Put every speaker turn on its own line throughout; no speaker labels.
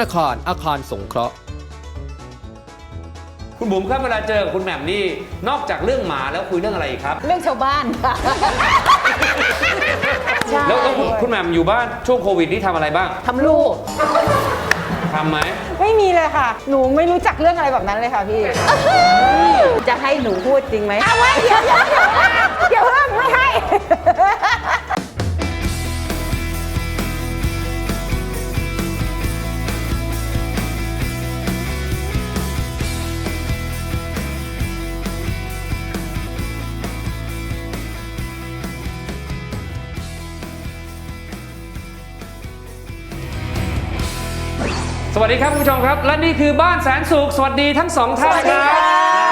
นาคารอาคารสงเคราะห์
คุณบุ๋มครับเวลาเจอกับคุณแหม่มนี่นอกจากเรื่องหมาแล้วคุยเรื่องอะไรอีกครับ
เรื่องชาวบ้านค่ะ ใช่
แล้วแล้วคุณคุณแหม่มอยู่บ้านช่วงโควิดนี่ทำอะไรบ้าง
ทำลูก
ทำไหม
ไม่มีเลยค่ะ หนูไม่รู้จักเรื่องอะไรแบบนั้นเลยค่ะพี่
จะให้หนูพูดจริงไหม
เอาไว้เดี๋ยวเดี๋ยวเดี๋ยวเดี๋ยวเพิ่งไม่ให้
สวัสดีครับคุณผู้ชมครับ และนี่คือบ้านแสนสุขสวัสดีทั้งสองท่านครับ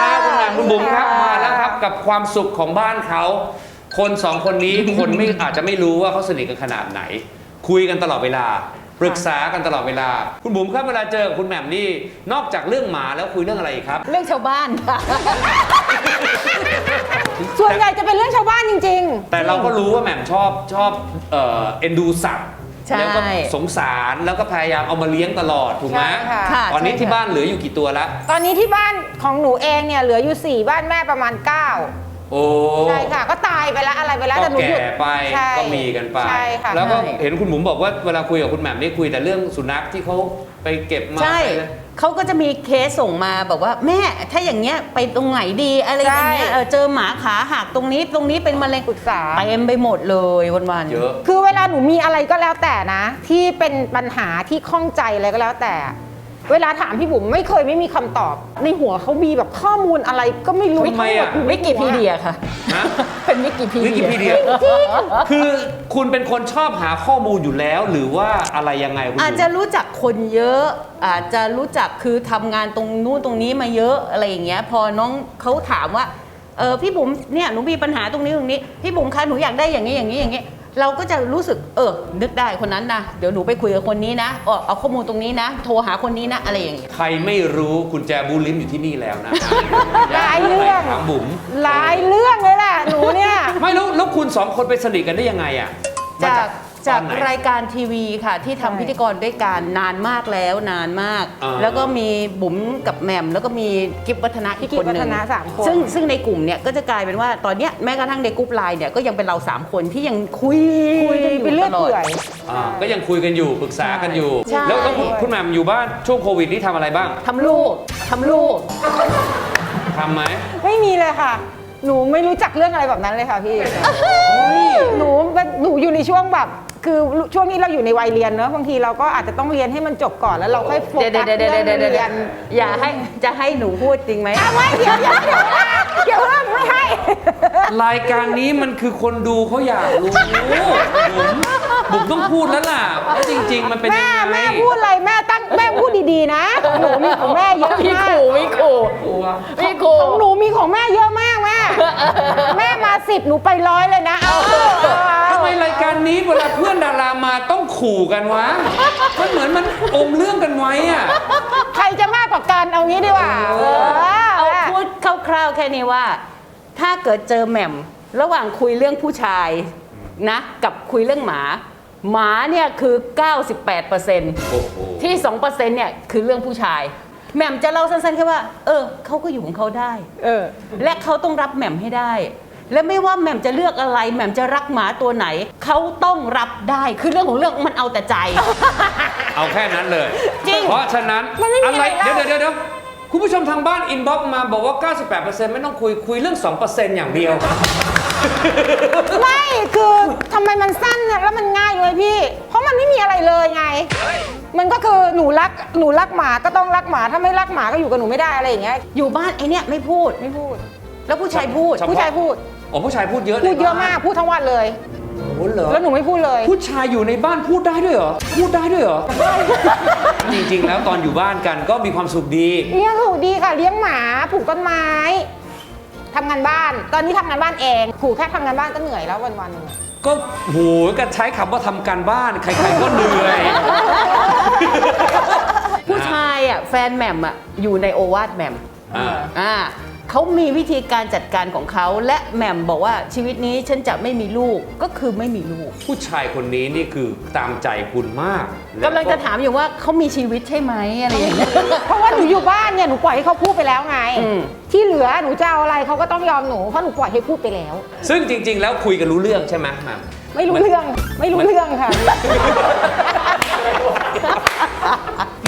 นะคุณแหม่มคุณบุ๋มครับมาแล้วครับกับความสุขของบ้านเขา คนสองคนนี้คนไม่อาจจะไม่รู้ว่าเขาสนิทกันขนาดไหน คุยกันตลอดเวลา ปรึกษากันตลอดเวลา คุณบุ๋มครับเวลาเจอกับคุณแหม่มนี่นอกจากเรื่องหมาแล้วคุยเรื่องอะไรอีกครับ
เรื่องชาวบ้านค่ะ
ส่วนใหญ่จะเป็นเรื่องชาวบ้านจริง
แต่เราก็รู้ว่าแหม่มชอบชอบเอ่อเอ็นดูสัตว์
ใช่
แล้วก็สงสารแล้วก็พยายามเอามาเลี้ยงตลอดถูกไหม
ใช่ค่ะ
ค่ะ
ตอนนี้
ใช่
ที่
ค่ะ
บ้านเหลืออยู่กี่ตัวละ
ๆตอนนี้ที่บ้านของหนูเองเนี่ยเหลืออยู่ 4 บ้านแม่ประมาณ 9
โอ้
ใช่ค่ะ ก็ตายไปแล้วอะไรไปแล้ว
ก็
แต่หนูหยุด
แก่ไป
ใช่
ก็มีกันไป
ใช่ค่ะ
แล้วก็
ใช่
เห็นคุณหมุมบอกว่าเวลาคุยกับคุณแหม่มนี่คุยแต่เรื่องสุนัขที่เขาไปเก็บมา
ใช่
ไปเลย
เขาก็จะมีเคสส่งมาบอกว่าแม่ถ้าอย่างเงี้ยไปตรงไหนดีอะไรอย่างเงี้ย
ใช่
เออเจอหมาขาหักตรงนี้ตรงนี้เป็นมะเร็ง
ปรึกษา
เต็มไปหมดเลยวันๆ
เยอะ
คือเวลาหนูมีอะไรก็แล้วแต่นะ ที่เป็นปัญหาที่ข้องใจอะไรก็แล้วแต่ เวลาถามพี่บุ๋มไม่เคยไม่มีคำตอบ ในหัวเขามีแบบข้อมูลอะไรก็ไม่รู้
ทำไมอะ
ทั้งหด
วิกิพีเดียค่ะ
ฮะ
เป็นวิกิพี
วิกิพีเดียคือคุณเป็นคนชอบหาข้อมูลอยู่แล้วหรือว่าอะไรยังไงคุณ
อาจ
บุ๋ม
จะรู้จักคนเยอะ อาจจะรู้จักคือทำงานตรงนู้นตรงนี้มาเยอะอะไรอย่างเงี้ย พอน้องเขาถามว่าเออพี่บุ๋มเนี่ยหนูมีปัญหาตรงนี้ตรงนี้ พี่บุ๋มคะหนูอยากได้อย่างนี้อย่างนี้อย่างนี้ เราก็จะรู้สึกเออ นึกได้คนนั้นนะเดี๋ยวหนูไปคุยกับคนนี้นะเออเอาข้อมูลตรงนี้นะ โทรหาคนนี้นะ อะไรอย่างเงี้ย
ใครไม่รู้คุณแจบูลิมอยู่ที่นี่แล้วนะ
หลายเรื่อง
ถามบุ๋ม
หลายเรื่องเลยแหละหนูเนี่ย
ไม่รู้แล้วคุณสองคนไปสนิทกันได้ยังไงอะม
จาก จาก
ตอนไหน
รายการทีวีค่ะ ที่ทำ
ใช่
พิธีกรด้วยกันนานมากแล้วนานมาก
อ่า
แล้วก็มีบุ๋มกับแหม่มแล้วก็มีกิฟวัฒนะอีก
กิ
ค
ฟ
น
วั
หนึ่
ฒ
ง
นะสามคน
ซึ่งซึ่งในกลุ่มเนี่ยก็จะกลายเป็นว่าตอนเนี้ยแม้กระทั่งในกลุ่มไลน์เนี่ยก็ยังเป็นเราสามคนที่ยังคุย
คุยกันเป็นเรื่อย
ตล
เปื่อย
อ่าก็ยังคุยกันอยู่ปรึกษากันอยู่
ใช่
แล้วแล้วคุณคุณแหม่มอยู่บ้านช่วงโควิดนี่ทำอะไรบ้าง
ทำลูกทำลูก
ทำไหม
ไม่มีเลยค่ะ หนูไม่รู้จักเรื่องอะไรแบบนั้นเลยค่ะพี่ หนูเป็นหนูอยู่ในช่วงแบบ คือช่วงนี้เราอยู่ในวัยเรียนเนอะบางทีเราก็อาจจะต้องเรียนให้มันจบก่อนแล้วเราค่อยโฟ
เดี๋ยว
กัส
เดี๋ยวเดี๋ยว
เรื่อง
เดี๋ยวเดี๋ยว
เรียน
อย่าให้จะให้หนูพูดจริงไหม
เอาไว้เดี๋ยวเดี๋ยวเดี๋ยวเดี๋ยวเพิ่งไม่ให้
รายการนี้มันคือคนดูเขาอยากรู้บุ๋มบุ๋มต้องพูดแล้วล่ะว่าจริง ๆ มันเป็น
แม่
ยังไง
แม่พูดอะไรแม่ตั้งแม่พูดดีๆนะหนูมีของแม่เยอะ
มี
มาก
ขู่มีขู่มีขู่
ของหนูมีของแม่เยอะมาก แม่แม่มาสิบหนูไปร้อยเลยนะเอาเอา
ทำไมรายการนี้เวลาเพื่อนดารามาต้องขู่กันวะ มันเหมือนมันอมเรื่องกันไว้อะ
ใครจะมากกว่ากันเอางี้ดีกว่าเออ
เอาพูดคร่าวๆแค่นี้ว่า ถ้าเกิดเจอแหม่มระหว่างคุยเรื่องผู้ชายนะ กับคุยเรื่องหมา หมาเนี่ยคือ 98%
โอ้โห
ที่ 2%เนี่ยคือเรื่องผู้ชาย แหม่มจะเล่าสั้นๆแค่ว่า เออเขาก็อยู่ของเขาได้
เออ
และเขาต้องรับแหม่มให้ได้ และไม่ว่าแหม่มจะเลือกอะไรแหม่มจะรักหมาตัวไหน เขาต้องรับได้คือเรื่องของเรื่องมันเอาแต่ใจ
เอาแค่นั้นเลย
จริง
เพราะฉะนั้น
มันไม่มี
อะไร
อะไร
เดี๋ยว
แล้ว
เดี๋ยวเดี๋ยวคุณผู้ชมทางบ้านอินบ็อกมาบอกว่า 98%ไม่ต้องคุยคุยเรื่อง 2%อย่างเดียว
ไม่คือทำไมมันสั้นเนี่ยแล้วมันง่ายเลยพี่ เพราะมันไม่มีอะไรเลยไง มันก็คือหนูรักหนูรักหมาก็ต้องรักหมาถ้าไม่รักหมาก็อยู่กับหนูไม่ได้อะไรอย่างเงี้ย
อยู่บ้านไอเนี่ยไม่พูด
ไม่พูด
แล้วผู้ชายพูด
เฉพาะ
ผู้ชายพูด
อ๋อผู้ชายพูดเยอะ
พูดเยอะมาก พูดทั้งวันเลย
โอ้โหเหรอ
แล้วหนูไม่พูดเลย
ผู้ชายอยู่ในบ้านพูดได้ด้วยเหรอพูดได้ด้วยเหรอจริงๆ แล้วตอนอยู่บ้านกันก็มีความสุขดี
เลี้ยงถูกดีค่ะ เลี้ยงหมาปลูกต้นไม้ ทำงานบ้าน ตอนนี้ทำงานบ้านเองผูกแค่ทำงานบ้านก็เหนื่อยแล้ววันๆหนึ่งอะ
ก็โหก็ใช้คำว่าทำการบ้าน ใครๆก็เหนื่อย
ผู้ชายอะแฟนแหม่มอะอยู่ในโอวาทแหม่ม
อ่า
อ่า เขามีวิธีการจัดการของเขา และแหม่มบอกว่าชีวิตนี้ฉันจะไม่มีลูกก็คือไม่มีลูก
ผู้ชายคนนี้นี่คือตามใจคุณมากแว
กำลังจะถามอยู่ว่าเขามีชีวิตใช่ไหมอะไรอย่างเงี้ย
เพราะว่าหนูอยู่บ้านเนี่ยหนูปล่อยให้เขาพูดไปแล้วไง
อืม
ที่เหลือหนูจะเอาอะไรเขาก็ต้องยอมหนูเพราะหนูปล่อยให้พูดไปแล้ว
ซึ่งจริง ๆ แล้วคุยกันรู้เรื่องใช่ไหมแหม่ม
ไม่รู้เรื่องไม่รู้เรื่องค่ะ
เห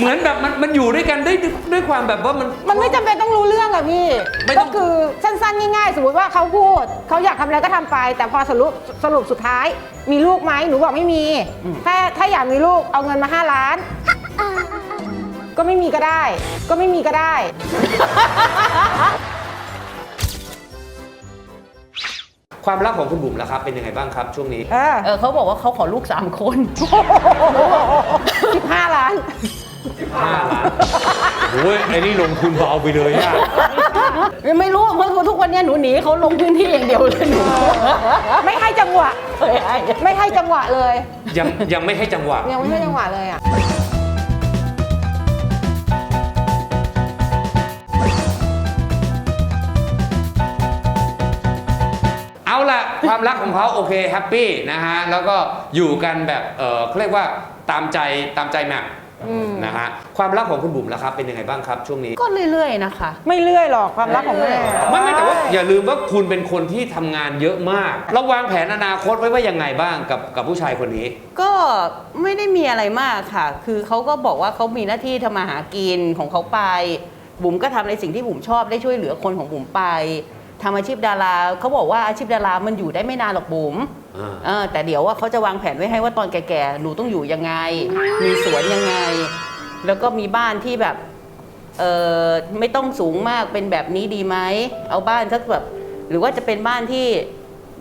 มือนแบบมันมันอยู่ด้วยกันได้ด้วยด้วยความแบบว่ามัน
มันไม่จำเป็นต้องรู้เรื่องอะพี่
ไม่ต้
ก็
อง
คือสั้นๆง่ายๆ สมมติว่าเขาพูด เขาอยากทำอะไรก็ทำไป แต่พอสรุปสรุปสุดท้าย มีลูกไหมหนูบอกไม่มี ถ้าถ้าอยากมีลูกเอาเงินมา 5 ล้าน ก็ไม่มีก็ได้ ก็ไม่มีก็ได้
ความรักของคุณบุ๋มล่ะครับเป็นยังไงบ้างครับช่วงนี้
เออ
เออเขาบอกว่าเขาขอลูกสามคน
สิบห้าล้าน
5ล้านโอ้ยไอ้นี่ลงทุนเบาไปเลยอะ
ไม่รู้เพราะทุกวันเนี้ยหนูหนีเขาลงพื้นที่อย่างเดียวเลยหนู
ไม่ให้จังหวะ
ไม่ให้
ไม่ให้จังหวะเลย
ยังยังไม่ให้จังหวะ
ยังไม่ให้จังหวะเลยอะ
เอาล่ะความรักของเขาโอเคแฮปปี้นะฮะ แล้วก็อยู่กันแบบเออเขาเรียกว่าตามใจตามใจแหม่ม
อืม
นะฮะความรักของคุณบุ๋มล่ะครับเป็นยังไงบ้างครับช่วงนี้
ก็เรื่อยๆนะคะ
ไม่เลื่อยหรอกความรักของแม่
ไม่ไม่แต่ว่าอย่าลืมว่าคุณเป็นคนที่ทำงานเยอะมากเราวางแผนอนาคตไว้ว่ายังไงบ้างกับกับผู้ชายคนนี้
ก็ไม่ได้มีอะไรมากค่ะ คือเขาก็บอกว่าเขามีหน้าที่ทำมาหากินของเขาไป บุ๋มก็ทำในสิ่งที่บุ๋มชอบได้ช่วยเหลือคนของบุ๋มไป ทำอาชีพดาราเขาบอกว่าอาชีพดารามันอยู่ได้ไม่นานหรอกบุ๋ม
อ่า
เออแต่เดี๋ยวว่าเขาจะวางแผนไว้ให้ว่าตอนแก่ๆหนูต้องอยู่ยังไง มีสวนยังไง แล้วก็มีบ้านที่แบบเออไม่ต้องสูงมากเป็นแบบนี้ดีไหมเอาบ้านสักแบบหรือว่าจะเป็นบ้านที่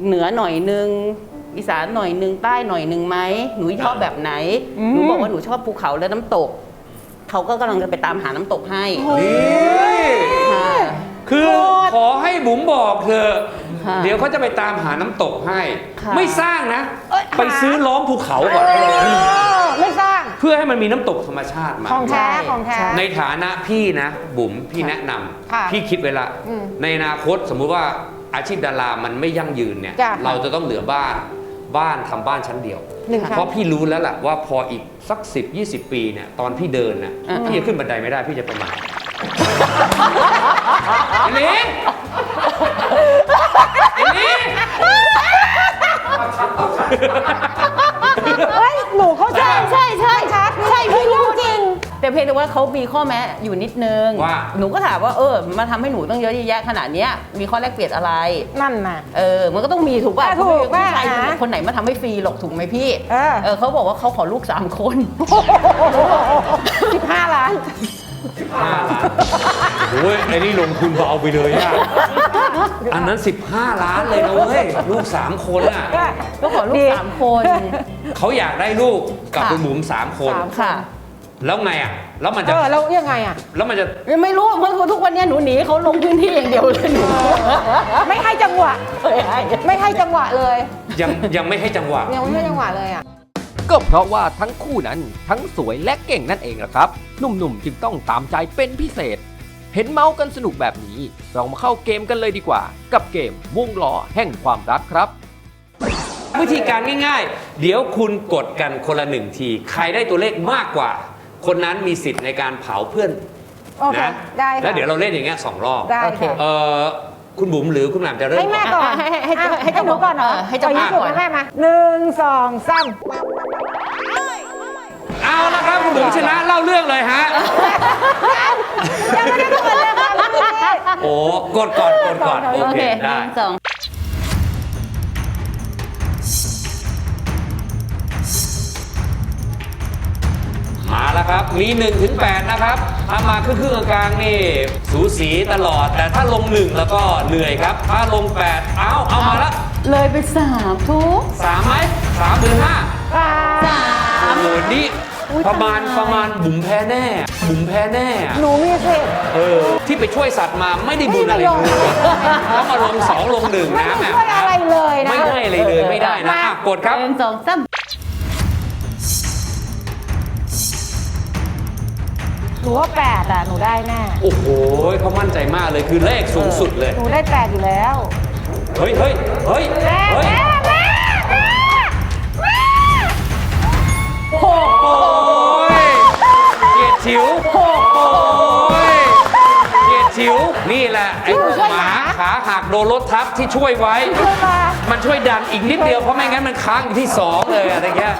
เหนือหน่อยนึงอีสานหน่อยนึงใต้หน่อยนึงไหมหนูชอบแบบไหน
อืม
หนูบอกว่าหนูชอบภูเขาและน้ำตก เขาก็กำลังจะไปตามหาน้ำตกให้
นี่
ค่ะ
คือขอให้บุ๋มบอกเธอะ
ค่ะ
เดี๋ยวเขาจะไปตามหาน้ำตกให้
ค่ะ
ไม่สร้างนะ
เอ้ย
ไปซื้อล้อมภูเขาก่อน
เออไม่สร้าง
เพื่อให้มันมีน้ำตกธรรมชาติมา
ของแท้ ของแท้
ในฐานะพี่นะบุ๋มพี่แนะนำ
ค่ะ
พี่คิดไว้ละ
อืม
ในอนาคตสมมุติว่าอาชีพดารามันไม่ยั่งยืนเนี่ย
จ้ะ
เราจะต้องเหลือบ้านบ้านทำบ้านชั้นเดียว
หนึ่งครั้
เพ
ง
ราะพี่รู้แล้วแหละว่าพออีกสัก 10 20 ปีเนี่ยตอนพี่เดินนะ
อ่า
พี่จะขึ้นบันไดไม่ได้พี่จะประมาท อันนี้อันนี้
เฮ้ยหนูเข้าใจ
ใช่ใช่ใช่
ชัดใช่พี่รู้จริง
แต่เพียงแต่ว่าเขามีข้อแม้อยู่นิดนึง
ว่า
หนูก็ถามว่าเออมาทำให้หนูต้องเยอะแยะขนาดเนี้ยมีข้อแลกเปลี่ยนอะไร
นั่นน่ะ
เออ มันก็ต้องมีถูกป่ะ
อะถูก
ผู้ชาย
อะ
คนไหนมาทำให้ฟรีหรอกถูกไหมพี่
เออ
เออเขาบอกว่าเขาขอลูกสามคน
สิบห้าล้าน
โอ้ยไอ้นี่ลงทุนเบาไปเลยอะอันนั้น 15 ล้านเลยนะเว้ยลูก 3 คนอะ
ก็ขอลูก
ดี
สามคน
เขาอยากได้ลูกกับ
ค่ะ
คุณบุ๋ม3 คน
สาม
ค่ะ
แล้วไงอะ แล้วมัน
เอ
จะ
อแล้วยังไงอะ
แล้วมันจะ
ไม่รู้เพราะทุกวันเนี้ยหนูหนีเขาลงพื้นที่อย่างเดียวเลยหนู
ไม่ให้จังหวะ
ไม่ให้
ไม่ให้จังหวะเลย
ยังยังไม่ให้จังหวะ
ยังไม่ให้จังหวะเลยอะ
ก็เพราะว่าทั้งคู่นั้นทั้งสวยและเก่งนั่นเองละครับ หนุ่มๆจึงต้องตามใจเป็นพิเศษ เห็นเมาส์กันสนุกแบบนี้ เรามาเข้าเกมกันเลยดีกว่า กับเกมวงล้อแห่งความรักครับ
วิธีการง่ายๆ เดี๋ยวคุณกดกันคนละหนึ่งที ใครได้ตัวเลขมากกว่า คนนั้นมีสิทธิ์ในการเผาเพื่อน
โอเค
นะ
ได้ค่ะ
แล้วเดี๋ยวเราเล่นอย่างเงี้ยสองรอบ
ได้
โอเค
ค่ะ
เออ คุณบุ๋มหรือคุณหนามจะเริ่ม
ให้แม่
ก่อน
ก่อน
ให้ให้ให้
อะ
ให้เจ้า
หนูก่อนเหรอ
เออให้เจ้า
อ
ภาพ
สุ
ก่อน
ให้แม่มาหนึ่งสองสาม
เอาละครับคุณบุ๋มชนะเล่าเรื่องเลยฮะ
ยังไม่ได้เปิดเลยค่ะพี่
โอ้กดก่อนกดก่อน
โอ
โอ
โอ
เค
เคห
ได้ มาแล้วครับ มี1ถึง8นะครับถ้ามาครึ่งครึ่งๆกลางๆนี่ สูสีตลอด แต่ถ้าลง1แล้วก็เหนื่อยครับ ถ้าลง 8 เอาเอามาละ
เลยไปสามทุก
สามไหมสามหรือห้า
อ่า
โอ้โหนี่ประมาณประมาณบุ๋มแพ้แน่ บุ๋มแพ้แน่
หนูมีเศษ
เออ ที่ไปช่วยสัตว์มาไม่ได้บุญอะไร
ไม่
เล
ได้
ย
ประโยชน์
แล้วมาลงสองลงหนึ่ง
ไม่
นะ
ได้
แหม่
ช่วยอะไรเลยนะ
ไม่ได้อะไรเลยไม่ได้นะอะกดครับ
หนึ่งสองสาม
หนูว่าแปดอะ หนูได้แน่
โอ้โหเขามั่นใจมากเลยคือเลขสูงสุดเลย
หนูได้แปดอยู่แล้ว
เฮ้ยเฮ้ยเฮ้ย
แม่
เฮ้ย
แม่แม่แม่แม่
โอ้ยเกียรติฉิวโอ้ยเกียรติฉิวนี่แหละ ไอ้หมาขาหักโดนรถทับที่ช่วยไว้
ช่วยมา
มันช่วยดันอีกนิดเดียว เพราะไม่งั้นมันค้างอยู่ที่สองเลยอะไรเงี้ย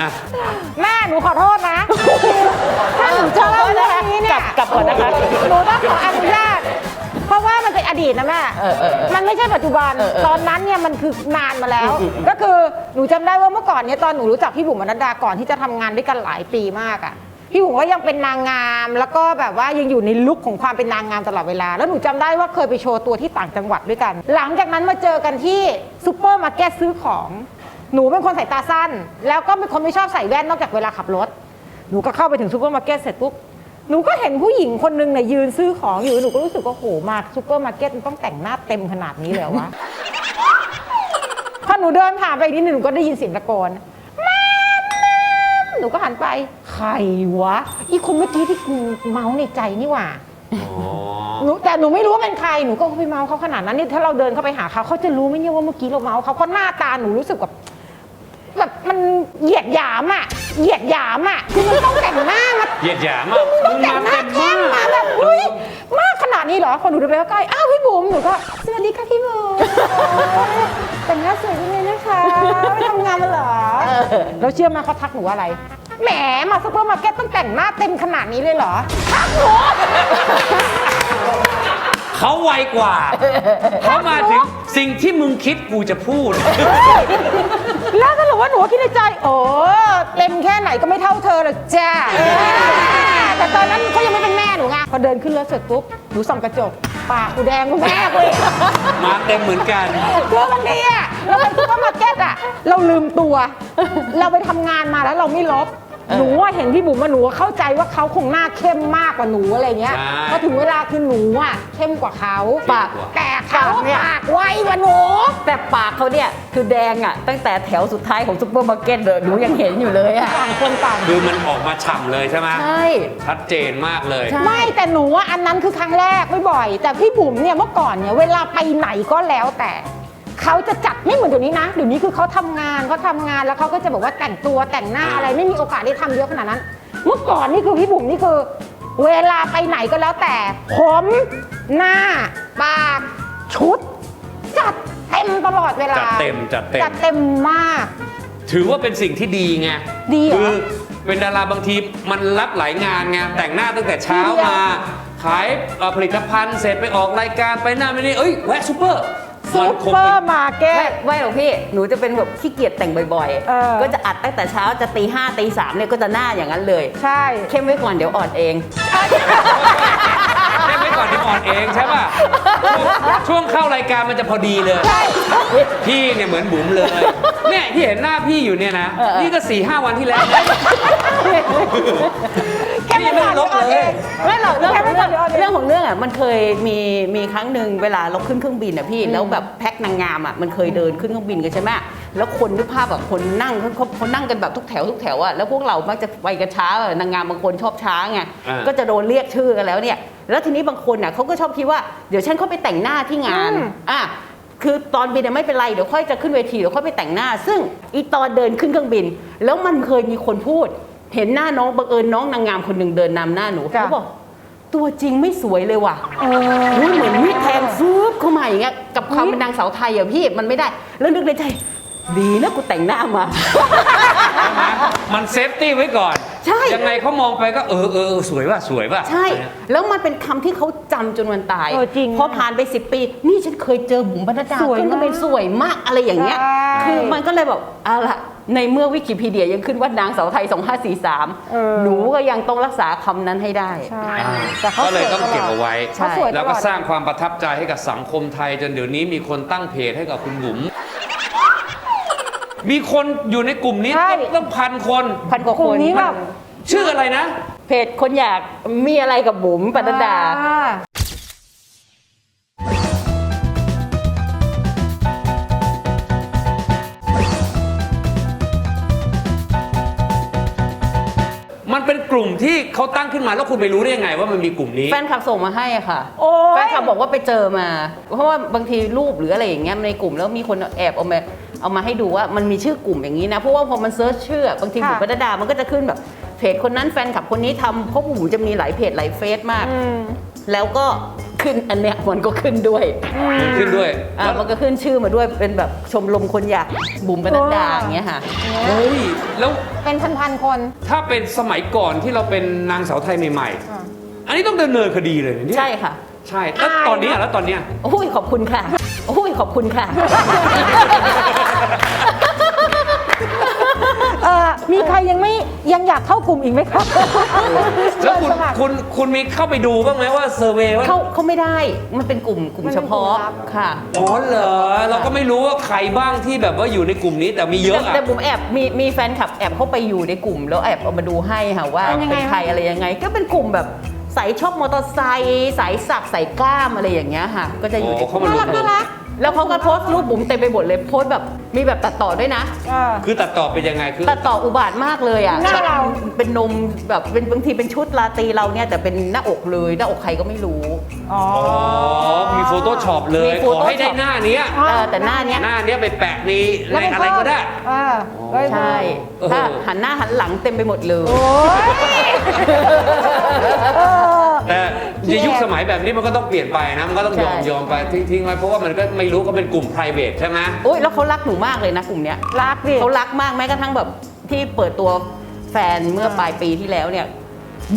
อะ
แม่ หนูขอโทษนะ ถ้าหนูจะเล่าเรื่องนี้เนี่ย
กลับก่อนนะคะ
หนูต้องขออนุญาต เพราะว่ามันเป็นอดีตนะแม่
เออเออเออ
มันไม่ใช่ปัจจุบัน
เออเออ
ตอนนั้นเนี่ยมันคือนานมาแล้ว ก็คือหนูจำได้ว่าเมื่อก่อนเนี่ยตอนหนูรู้จักพี่บุ๋มอนันดาก่อนที่จะทำงานด้วยกันหลายปีมากอะพี่บุ๋มก็ยังเป็นนางงาม แล้วก็แบบว่ายังอยู่ในลุคของความเป็นนางงามตลอดเวลา แล้วหนูจำได้ว่าเคยไปโชว์ตัวที่ต่างจังหวัดด้วยกัน หลังจากนั้นมาเจอกันที่ซูเปอร์มาร์เก็ตซื้อของ หนูเป็นคนสายตาสั้น แล้วก็เป็นคนไม่ชอบใส่แว่นนอกจากเวลาขับรถ หนูก็เข้าไปถึงซูเปอร์มาร์เก็ตเสร็จปุ๊บ หนูก็เห็นผู้หญิงคนนึงเนี่ยยืนซื้อของอยู่ หนูก็รู้สึกว่าโหมาซูเปอร์มาร์เก็ตมันต้องแต่งหน้าเต็มขนาดนี้เลยเหรอวะ พอหนูเดินผ่านไปอีกนิดหนึ่งหนูก็ได้ยินเสียงตะโกนแม่แม่หนูก็หันไป ใครวะ อีคนเมื่อกี้ที่กูเมาส์ในใจนี่หว่า
อ๋อ
หนูแต่หนูไม่รู้ว่าเป็นใครหนูก็ไปเมาส์เขาขนาดนั้นนี่ถ้าเราเดินเข้าไปหาเขาเขาจะรู้ไหมเนี่ยว่าเมื่อกี้เราเมาส์เขาเพราะหน้าตาหนูรู้สึกแบบ แบบมันเหยียดหยามอะ เหยียดหยามอะคือมันต้องแต่งหน้ามา
เหยียดหยามอะ
มึงต้องแต่งหน้าเข้มมาแบบเฮ้ยมากขนาดนี้เหรอพอหนูเดินไปใกล้ๆอ้าวพี่บุ๋มหนูก็สวัสดีค่ะพี่บุ๋มแต่งหน้าสวยจังเลยนะคะไปทำงานมาเหรอแล้วเชื่อไหมเขาทักหนูว่าอะไรแหมมาซุปเปอร์มาร์เก็ตต้องแต่งหน้าเต็มขนาดนี้เลยเหรอทักหนู
เขาไวกว่า เขามาถึงสิ่งที่มึงคิดกูจะพูด
แล้วสรุปว่าหนูก็คิดในใจ โอ้เต็มแค่ไหนก็ไม่เท่าเธอหรอกจ้าแต่ตอนนั้นเขายังไม่เป็นแม่หนูไงพอเดินขึ้นรถเสร็จปุ๊บหนูส่องกระจกปากกูแดงกูแม่เลย
มาเต็มเหมือนกัน
คือบางทีอะเราไปซุปเปอร์มาร์เก็ตอะเราลืมตัว เราไปทำงานมาแล้วเราไม่ลบ หนูว่าเห็นพี่บุ๋มมาหนูว่าเข้าใจว่าเขาคงหน้าเข้มมากกว่าหนูอะไรเงี้ย
ใช่
พอถึงเวลาคือหนูอะเข้มกว่าเขา
ปาก
แต่เขา
ปากเนี่ย
ปากไวกว่าหนู
แต่ปากเขาเนี่ยคือแดงอะตั้งแต่แถวสุดท้ายของซุปเปอร์มาร์เก็ตเลยหนูยังเห็นอยู่เลยอะ
ต่างคนต่าง
คือมันออกมาฉ่ำเลยใช่ไหม
ใช่
ชัดเจนมากเลย
ใช่
ไม่แต่หนูว่าอันนั้นคือครั้งแรกไม่บ่อย แต่พี่บุ๋มเนี่ยเมื่อก่อนเนี่ยเวลาไปไหนก็แล้วแต่ เขาจะจัดไม่เหมือนเดี๋ยวนี้นะเดี๋ยวนี้คือเขาทำงานเขาทำงานแล้วเขาก็จะบอกว่าแต่งตัวแต่งหน้าอะไรไม่มีโอกาสได้ทำเยอะขนาดนั้น เมื่อก่อนนี่คือพี่บุ๋มนี่คือ เวลาไปไหนก็แล้วแต่ ผมหน้า ปาก ชุด จัดเต็มตลอดเวลา
จัดเต็มจัดเต็ม
จัดเต็มมาก
ถือว่าเป็นสิ่งที่ดีไง
ดีเหรอ
คือเป็นดาราบางทีมันรับหลายงานไงแต่งหน้าตั้งแต่เช้า
ทีเดียว
มา ขายเอ่อผลิตภัณฑ์เสร็จไปออกรายการไปหน้าไม่นี่เอ้ยแวะซูเปอร์
ซุ
มัน
ป
คง
เปอ
เป็น
ร์มาร์เก็
ไม่
ต
ไม่หรอกพี่ หนูจะเป็นแบบขี้เกียจแต่งบ่อย
เออ
ก็จะอัดตั้งแต่เช้าจะตีห้าตีสามเนี่ยก็จะหน้าอย่างนั้นเลย
ใช่
เข้มไว้ก่อนเดี๋ยวอ่อนเอง
เล่นไว้ก่อนที่อ่อนเองใช่ป่ะช่วงช่วงเข้ารายการมันจะพอดีเลย พี่เนี่ยเหมือนบุ๋มเลย เนี่ยที่เห็นหน้าพี่อยู่เนี่ยนะ
เออเออ
นี่ก็สี่ห้าวันที่แล้ว
แค่
นี่ไม่ลบเลย
ไม่หรอกเรื่อง
แค่
ของ
ไม่
เรื่อง
ก่อนเดี๋ยว
เรื่องของเรื่องอะมันเคยมีมีครั้งหนึ่งเวลาเราขึ้นเครื่องบินอะพี่แล้วแบบแพ็คนางงามอะมันเคยเดินขึ้นเครื่องบินกันใช่ไหมแล้วคนนึกภาพแบบคนนั่งเขาเขานั่งกันแบบทุกแถวทุกแถวอะแล้วพวกเรามักจะไปกันช้าอะนางงามบางคนชอบช้าไง
อ่า
ก็จะโดนเรียกชื่อกันแล้วเนี่ย แล้วทีนี้บางคนอะเขาก็ชอบคิดว่าเดี๋ยวฉันเข้าไปแต่งหน้าที่งาน
อืม
อะคือตอนบินเนี่ยไม่เป็นไรเดี๋ยวค่อยจะขึ้นเวทีเดี๋ยวค่อยไปแต่งหน้า ซึ่งอีตอนเดินขึ้นเครื่องบิน แล้วมันเคยมีคนพูด เห็นหน้าน้องบังเอิญน้องนางงามคนหนึ่งเดินนำหน้าหนู
จ้ะ
เขาบอกตัวจริงไม่สวยเลยว่ะ
เออ
อุ๊ยเหมือนมีดแทงฟึบเข้ามาอย่างเงี้ยกับความเป็นนางสาวไทยอะพี่มันไม่ได้ แล้วนึกในใจ ดีนะกูแต่งหน้ามา
มันเซฟตี้ไว้ก่อน
ใช่
ยังไงเขามองไปก็เออเออเออสวยว่ะสวยว่ะ
ใช่ แล้วมันเป็นคำที่เขาจำจนวันตาย
เออจริง
พอผ่านไป 10 ปี นี่ฉันเคยเจอบุ๋มบรรณดา
สวย
ขึ้นก็เป็น
มาก
สวยมากอะไรอย่างเงี้ย
ใช่
คือมันก็เลยแบบเอาละ ในเมื่อวิกิพีเดียยังขึ้นว่านางสาวไทย
เออ
2543 หนูก็ยังต้องรักษาคำนั้นให้ได้
ใช่
อ่า
แต่เขา
ก็เลยต้อง
สว
เก็บเอาไว้
ใช่
เขาสวยต
แล้ว
ล
ก็
อด
สร้างความประทับใจให้กับสังคมไทย จนเดี๋ยวนี้มีคนตั้งเพจให้กับคุณบุ๋มมีคนอยู่ในกลุ่มนี้
ใช่
Dạ.
ต้องต้องพันคน
พันกว่าก
ลุ่
ค
ม
น
นี้แบบ
ชื่ออะไรนะ
เพจคนอยากมีอะไรกับบุ๋มปนัดดา
อ่า
กลุ่มที่เขาตั้งขึ้นมาแล้วคุณไปรู้ได้ยังไงว่ามันมีกลุ่มนี้
แฟนคลับส่งมาให้อะค่ะ
โอ้ย
แฟนคลับบอกว่าไปเจอมา เพราะว่าบางทีรูปหรืออะไรอย่างเงี้ยในกลุ่มแล้วมีคนแอบเอามาเอามาให้ดูว่ามันมีชื่อกลุ่มอย่างนี้นะ เพราะว่าพอมันเซิร์ชชื่อบางที
ค่ะ
บุปดา มันก็จะขึ้นแบบเพจคนนั้นแฟนคลับคนนี้ทำเพราะบุ๋มจะมีหลายเพจหลายเฟซมาก
อืม
แล้วก็ ขึ้นอันเนี้ยมันก็ขึ้นด้วย
ขึ้นด้วย
อ่ามันก็ขึ้นชื่อมาด้วยเป็นแบบชมรมคนอยากบุ๋มปนัดดาอย่างเงี้ยค่ะ
เฮ้ยแล้ว
เป็นพันๆคน
ถ้าเป็นสมัยก่อนที่เราเป็นนางสาวไทยใหม่
อ่า
ๆอันนี้ต้องดำเนินคดีเลยนะเนี่ย
ใช่ค่ะ
ใช่แล้วตอนนี้อะแล้วตอนเนี้ย
โอ้ยขอบคุณค่ะโอ้ยขอบคุณค่ะ
เออ มีใครยังไม่ยังอยากเข้ากลุ่มอีกไหมครับ
แล้วคุณ
เชิญสมัคร
คุณคุณมีเข้าไปดูบ้างไหมว่าเซอร์เวย์ว่า
เขาเขาไม่ได้มันเป็นกลุ่มกลุ่ม
มันเป็
เฉ
นกลุ่ม
พาะ
ลับ
ค่ะ
อ๋อเหรอเราก็ไม่รู้ว่าใครบ้างที่แบบว่าอยู่ในกลุ่มนี้แต่มีเยอะ
แต่
อะ
แต่บุ๋มแอบมีมีแฟนคลับแอบเข้าไปอยู่ในกลุ่ม แล้วแอบเอามาดูให้ค่ะว่า
เป็นยังไง
เป็นใครอะไรยังไง ก็เป็นกลุ่มแบบสายชอบมอเตอร์ไซค์สายสักสายกล้ามอะไรอย่างเงี้ยค่ะ ก็จะอยู่ใน
อ๋อกเข้า
ลุ่ม
มา
น่ารักน่ารัก
แล้วเขาก็โพสต์รูปบุ๋มเต็มไปหมดเลยโพสต์แบบมีแบบตัดต่อด้วยนะ
เออ
คือตัดต่อเป็นยังไงคือ
ตัดต่ออุบาทมากเลยอะ
หน้าเรา
เป็นนมแบบเป็นบางทีเป็นชุดลาตรีเราเนี่ยแต่เป็นหน้าอกเลยหน้าอกใครก็ไม่รู้
อ๋อ
อ๋อมีโฟโต้ช็อปเลย
มี
ขอให้ได้
Photoshop
หน้าเนี้ย
เออแต่หน้าเนี้ย
หน้าเนี้ยไปแปะใน
แล้ว
ใน
เป็น
อะไรก็ได้
เออเฮ้ย
ใช่
เออ
ถ้าหันหน้าหันหลังเต็มไปหมดเลย
โอ้ยเออ
แต่ในยุคสมัยแบบนี้มันก็ต้องเปลี่ยนไปนะมันก็ต้องยอม
ใช่
ยอมไปทิ้งทิ้งไว้เพราะว่ามันก็ไม่รู้ก็เป็นกลุ่ม p r i v a t ใช่ไหม
โอ้ยแล้วเขารักหนูมากเลยนะกลุ่มเนี้ย
รักดิ
เขารักมากแม้กระทั่งแบบที่เปิดตัวแฟนเมื่อปลายปีที่แล้วเนี่ย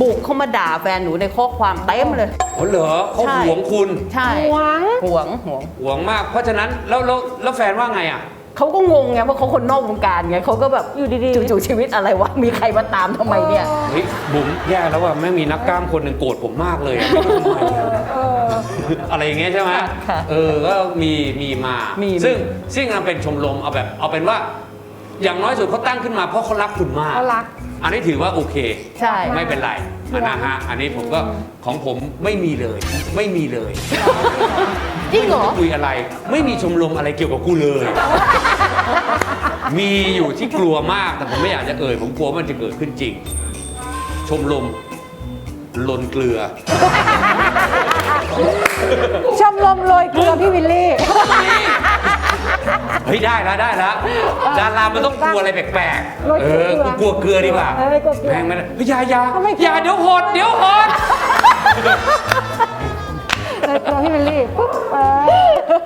บุกเข้ามาด่าแฟนหนูในข้อความเต็มเลย
อ๋อเหรอเขา
ใช่
หวงคุณ
ใช่
หวง
หวงหวง
หวงมาก เพราะฉะนั้นแล้วแล้วแล้วแฟนว่าไงอะ
เขาก็งงไงเพราะเขาคนนอกวงการไงเขาก็แบบ
อยู่ดีๆ
จู่ๆชีวิตอะไรวะมีใครมาตามทำไมเนี่ย
เฮ้ยบุ๋มแย่แล้วว่าแม่งมีนักกล้ามคนหนึ่งโกรธผมมากเลยอะไม่รู้ทำไมอะ
เออ
อะไรอย่างเงี้ยใช่ไหม
ค่ะ
เออก็มีมีมา
มี
ซึ่งซึ่งมันเป็นชมรมเอาแบบเอาเป็นว่า อย่างน้อยสุดเขาตั้งขึ้นมาเพราะเขารักคุณมาก
เขารัก
อันนี้ถือว่าโอเค
ใช่
ไม่เป็นไร อะนะฮะอันนี้ผมก็ของผมไม่มีเลย ไม่มีเลย
จริงเหรอ
ไม่คุยอะไร ไม่มีชมรมอะไรเกี่ยวกับกูเลย มีอยู่ที่กลัวมากแต่ผมไม่อยากจะเอ่ย ผมกลัวมันจะเกิดขึ้นจริง ชมรมลนเกลือ
ชมรมโรยเกลือพี่วิลลี่
เฮ้ยได้แล้วได้แล้วดารามันต้องกลัวอะไรแปลก
โรย
ๆเอ
เกลือ
อกูกลัวเกลือดีกว่า
เออไม่กลัวเกลือ
แพงไหมนะเฮ้ยอยาอยา
เขาไม่กลัว
อย่าเดี๋ยวหดเดี๋ยวหด
โรยเกลือพี่วิลลี่ปุ๊บเออ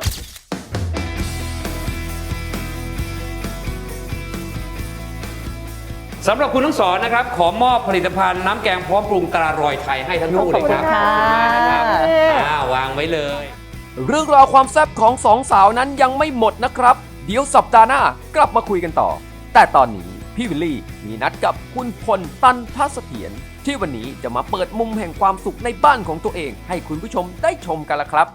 สำหรับคุณทั้งสองนะครับ ขอมอบผลิตภัณฑ์น้ำแกงพร้อมปรุงตรารอยไทยให้ทั้งคู่เลยครับ
ขอบคุณค่ะ
มานะครับอ่าวางไว้เลย
เรื่องราวความแซ่บของสองสาวนั้นยังไม่หมดนะครับ เดี๋ยวสัปดาห์หน้ากลับมาคุยกันต่อ แต่ตอนนี้พี่วิลลี่มีนัดกับคุณพลตันทัศเถียรที่วันนี้จะมาเปิดมุมแห่งความสุขในบ้านของตัวเอง ให้คุณผู้ชมได้ชมกันละครับ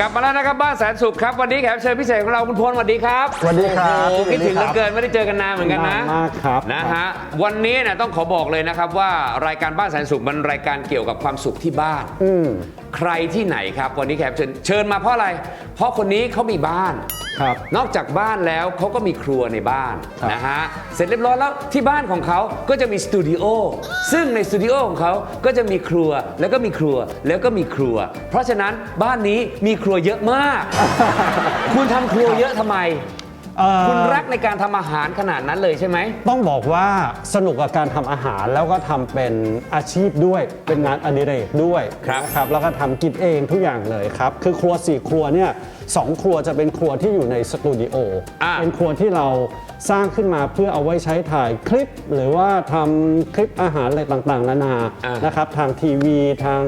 กลับมาแล้วนะครับบ้านแสนสุขครับวันนี้แขกรับเชิญพิเศษของเราคุณพลสวัสดีครับ
สวัสดีครับ
โอ้โห
พี่
คิดถึงเห
วิ
ลื
ล
อ
ลี่
เกินไม่ได้เจอกันนานเหมือนกันนะ
นานมากครับ
นะฮะวันนี้เนี่ยต้องขอบอกเลยนะครับว่ารายการบ้านแสนสุขมันรายการเกี่ยวกับความสุขที่บ้าน
อืม
ใครที่ไหนครับ วันนี้แขกรับเชิญเชิญมาเพราะอะไร เพราะคนนี้เขามีบ้าน
ครับ
นอกจากบ้านแล้วเขาก็มีครัวในบ้าน
ครับ
นะฮะ เสร็จเรียบร้อยแล้วที่บ้านของเขาก็จะมีสตูดิโอ ซึ่งในสตูดิโอของเขาก็จะมีครัวแล้วก็มีครัวแล้วก็มีครัว เพราะฉะนั้นบ้านนี้มีครัวเยอะมาก คุณทำครัวเยอะทำไม
เอ่อ
คุณรักในการทำอาหารขนาดนั้นเลยใช่ไหม
ต้องบอกว่าสนุกกับการทำอาหารแล้วก็ทำเป็นอาชีพด้วย เป็นงานอดิเรกด้วย
ครับ
นะครับแล้วก็ทำกินเองทุกอย่างเลยครับ คือครัวสี่ครัวเนี่ยสองครัวจะเป็นครัวที่อยู่ในสตูดิโอ
อ่า
เป็นครัวที่เราสร้างขึ้นมาเพื่อเอาไว้ใช้ถ่ายคลิป หรือว่าทำคลิปอาหารอะไรต่างๆนานา
อ่าน
นะครับทางทีวีทาง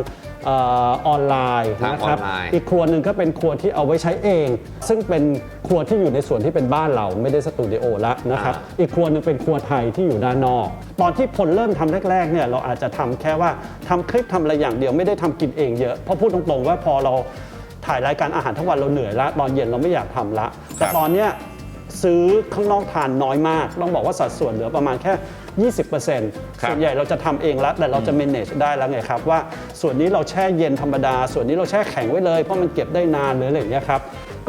เออออนไลน์
ทาง
นะครั
ออนไลน์
อีกครัวหนึ่งก็เป็นครัวที่เอาไว้ใช้เอง ซึ่งเป็น ครัวที่อยู่ในส่วนที่เป็นบ้านเราไม่ได้สตูดิโอแล้วนะครับอีกครัวหนึงเป็นครัวไทยที่อยู่ด้านนอก ตอนที่พลเริ่มทำแรกๆเนี่ยเราอาจจะทำแค่ว่าทำคลิปทำอะไรอย่างเดียวไม่ได้ทำกินเองเยอะเพราะพูดตรงๆว่าพอเราถ่ายรายการอาหารทั้งวันเราเหนื่อยแล้วตอนเย็นเราไม่อยากทำละ แต่ตอนเนี้ยซื้อข้างนอกทานน้อยมาก ต้องบอกว่าสัดส่วนเหลือประมาณแค่ 20%
ครับ
ส่วนใหญ่เราจะทำเองแล้วแต่เราจะ manage ได้แล้วไงครับ ว่าส่วนนี้เราแช่เย็นธรรมดา ส่วนนี้เราแช่แข็งไว้เลย เพราะมันเก็บได้นานหรืออะไรอย่างเงี้ยครับ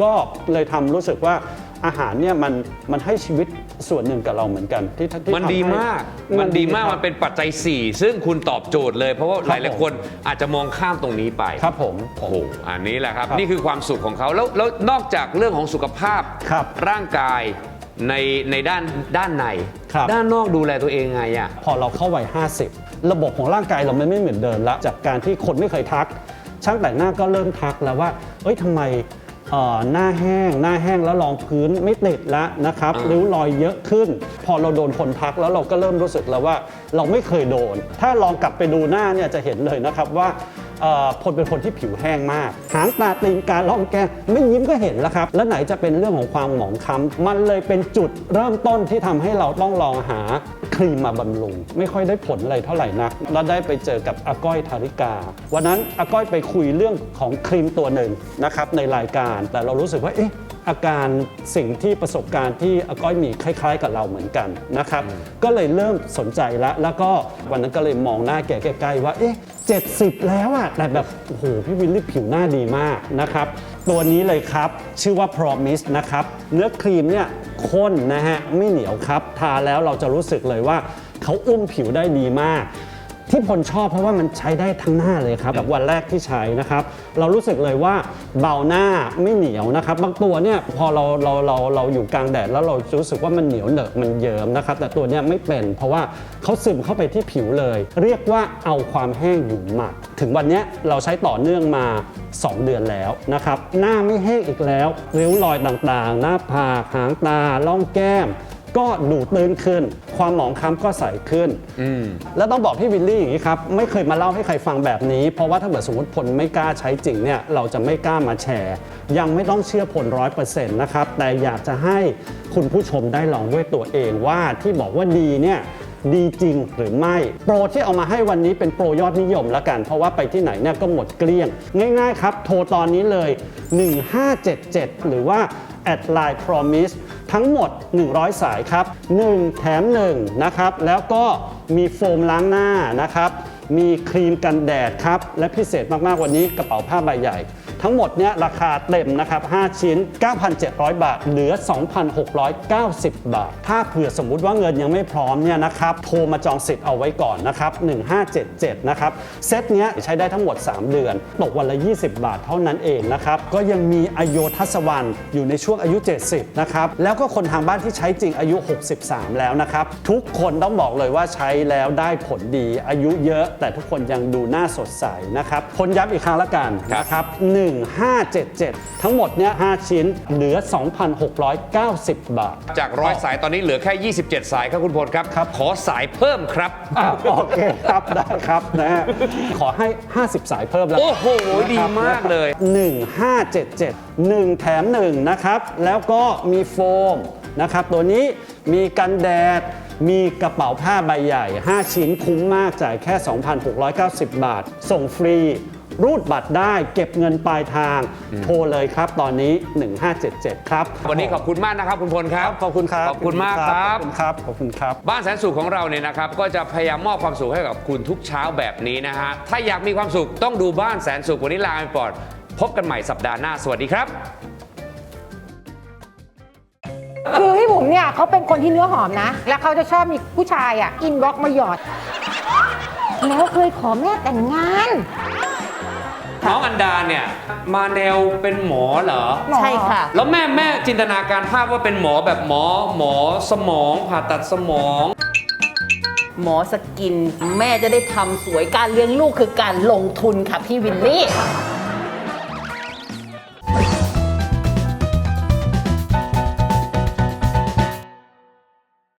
ก็เลยทำรู้สึกว่าอาหารเนี่ยมันมันให้ชีวิตส่วนหนึ่งกับเราเหมือนกันที่ที่
มัน
ทำให้
ดีมาก มันดีมาก
ครับ
มันเป็นปัจจัย 4 ซึ่งคุณตอบโจทย์เลย เพราะว่า
ค
ห
รับ
ลายๆคนอาจจะมองข้ามตรงนี้ไป
ครับผม
โอ้โห อันนี้แหละครับ
ครับ
นี่คือความสุขของเขา แล้ว แล้วนอกจากเรื่องของสุขภาพ
ครับ
ร่างกายใน ในด้าน ด้านใน
ครับ
ด้านนอกดูแลตัวเองไงอะ
พอเราเข้าวัย50 ระบบของร่างกายเรามันไม่เหมือนเดิมละจากการที่คนไม่เคยทัก ช่างแต่งหน้าก็เริ่มทักแล้วว่า เอ้ยทำไมเอ่อ หน้าแห้ง หน้าแห้งแล้วรองพื้นไม่ติดแล้วนะครับ
อ่า
ริ้วรอยเยอะขึ้น พอเราโดนคนทักแล้วเราก็เริ่มรู้สึกแล้วว่าเราไม่เคยโดน ถ้าลองกลับไปดูหน้าเนี่ยจะเห็นเลยนะครับว่าเอ่อ พลเป็นคนที่ผิวแห้งมาก หางตาตีนการล่องแก้มไม่ยิ้มก็เห็นแล้วครับ แล้วไหนจะเป็นเรื่องของความหมองคล้ำมันเลยเป็นจุดเริ่มต้นที่ทำให้เราต้องลองหาครีมมาบำรุง ไม่ค่อยได้ผลอะไรเท่าไหร่นักแล้วได้ไปเจอกับอาก้อยธาริกา วันนั้นอาก้อยไปคุยเรื่องของครีมตัวหนึ่งนะครับในรายการ แต่เรารู้สึกว่าเอ๊ะ อาการสิ่งที่ประสบการณ์ที่อาก้อยมีคล้าย ๆ กับเราเหมือนกันนะครับ ก็เลยเริ่มสนใจแล้วแล้วก็วันนั้นก็เลยมองหน้าแกใกล้ๆว่าเอ๊ะ70 แล้วอะแต่แบบโอ้โหพี่วิลลี่ผิวหน้าดีมากนะครับ ตัวนี้เลยครับชื่อว่า Promise นะครับ เนื้อครีมเนี่ยข้นนะฮะไม่เหนียวครับ ทาแล้วเราจะรู้สึกเลยว่าเขาอุ้มผิวได้ดีมาก ที่พลชอบเพราะว่ามันใช้ได้ทั้งหน้าเลยครับแบบวันแรกที่ใช้นะครับ เรารู้สึกเลยว่าเบาหน้าไม่เหนียวนะครับบางตัวเนี่ยพอเราเราเราเราอยู่กลางแดดแล้วเรารู้สึกว่ามันเหนียวเหนอะมันเยิ้มนะครับ แต่ตัวเนี้ยไม่เป็น เพราะว่าเขาซึมเข้าไปที่ผิวเลย เรียกว่าเอาความแห้งอยู่หมัก ถึงวันเนี้ยเราใช้ต่อเนื่องมา 2 เดือนแล้วนะครับหน้าไม่แห้งอีกแล้วริ้วรอยต่างๆ หน้าผากหางตาล่องแก้ม ก็ดูตื้นขึ้น ความหมองคล้ำก็ใสขึ้นแล้วต้องบอกพี่วิลลี่อย่างนี้ครับไม่เคยมาเล่าให้ใครฟังแบบนี้ เพราะว่าถ้าเกิดสมมติพลไม่กล้าใช้จริงเนี่ยเราจะไม่กล้ามาแชร์ ยังไม่ต้องเชื่อพลร้อยเปอร์เซ็นต์นะครับ แต่อยากจะให้คุณผู้ชมได้ลองด้วยตัวเองว่าที่บอกว่าดีเนี่ยดีจริงหรือไม่ โปรที่เอามาให้วันนี้เป็นโปรยอดนิยมละกัน เพราะว่าไปที่ไหนเนี่ยก็หมดเกลี้ยง ง่ายๆครับ โทรตอนนี้เลย 1577 หรือว่าแอดไลน์ Promise ทั้งหมด 100 สายครับ 1 แถม 1 นะครับ แล้วก็มีโฟมล้างหน้านะครับ มีครีมกันแดดครับ และพิเศษมาก ๆ วันนี้กระเป๋าผ้าใบใหญ่ ทั้งหมดเนี้ยราคาเต็มนะครับ 5 ชิ้น 9,700 บาท เหลือ 2,690 บาท ถ้าเผื่อสมมุติว่าเงินยังไม่พร้อมเนี่ยนะครับ โทรมาจองสิทธิ์เอาไว้ก่อนนะครับ 1577 นะครับ เซตเนี้ยใช้ได้ทั้งหมด 3 เดือน ตกวันละ 20 บาทเท่านั้นเองนะครับ ก็ยังมีอโยทัศวรรณอยู่ในช่วงอายุ 70 นะครับ แล้วก็คนทางบ้านที่ใช้จริงอายุ 63 แล้วนะครับ ทุกคนต้องบอกเลยว่าใช้แล้วได้ผลดี อายุเยอะ แต่ทุกคนยังดูหน้าสดใสนะครับ คนย้ำอีกครั้งละกันนะครับ1577 ทั้งหมดเนี้ย5ชิ้นเหลือ 2,690 บาท
จากร้อยสายตอนนี้เหลือแค่ 27 สายครับคุณพลครับ
ครับ
ขอสายเพิ่มครับ
อะโอเคครับ ได้ครับนะฮะขอให้ 50 สายเพิ่มแล้ว
โอ้โหดีมากเลย
1577 1 แถม 1 นะครับ แล้วก็มีโฟมนะครับ ตัวนี้มีกันแดด มีกระเป๋าผ้าใบใหญ่ 5 ชิ้นคุ้มมากจ่ายแค่ 2,690 บาท ส่งฟรี รูดบัตรได้เก็บเงินปลายทาง โทรเลยครับตอนนี้ 1577 ครับ
วันนี้ขอบคุณมากนะครับคุณพลครับ
ขอบคุณครับ
ขอบคุณมากครับ
ขอบคุณครับขอบคุณครับ
บ้านแสนสุขของเราเนี่ยนะครับก็จะพยายามมอบความสุขให้กับคุณทุกเช้าแบบนี้นะฮะ ถ้าอยากมีความสุขต้องดูบ้านแสนสุขวันนี้ลาไปก่อนพบกันใหม่สัปดาห์หน้า สวัสดีครับ
คือพี่บุ๋มเนี่ยเขาเป็นคนที่เนื้อหอมนะ แล้วเขาจะชอบมีผู้ชายอะ อินบ็อกมาหยอด แล้วเคยขอแม่แต่งงาน
น้องอันดาเนี่ยมาแนวเป็นหมอเหรอ
หมอ
ใช่ค่ะ
แล้วแม่แม่จินตนาการภาพว่าเป็นหมอแบบหมอหมอสมองผ่าตัดสมอง
หมอสกิน แม่จะได้ทำสวยการเลี้ยงลูกคือการลงทุนค่ะพี่วิลลี่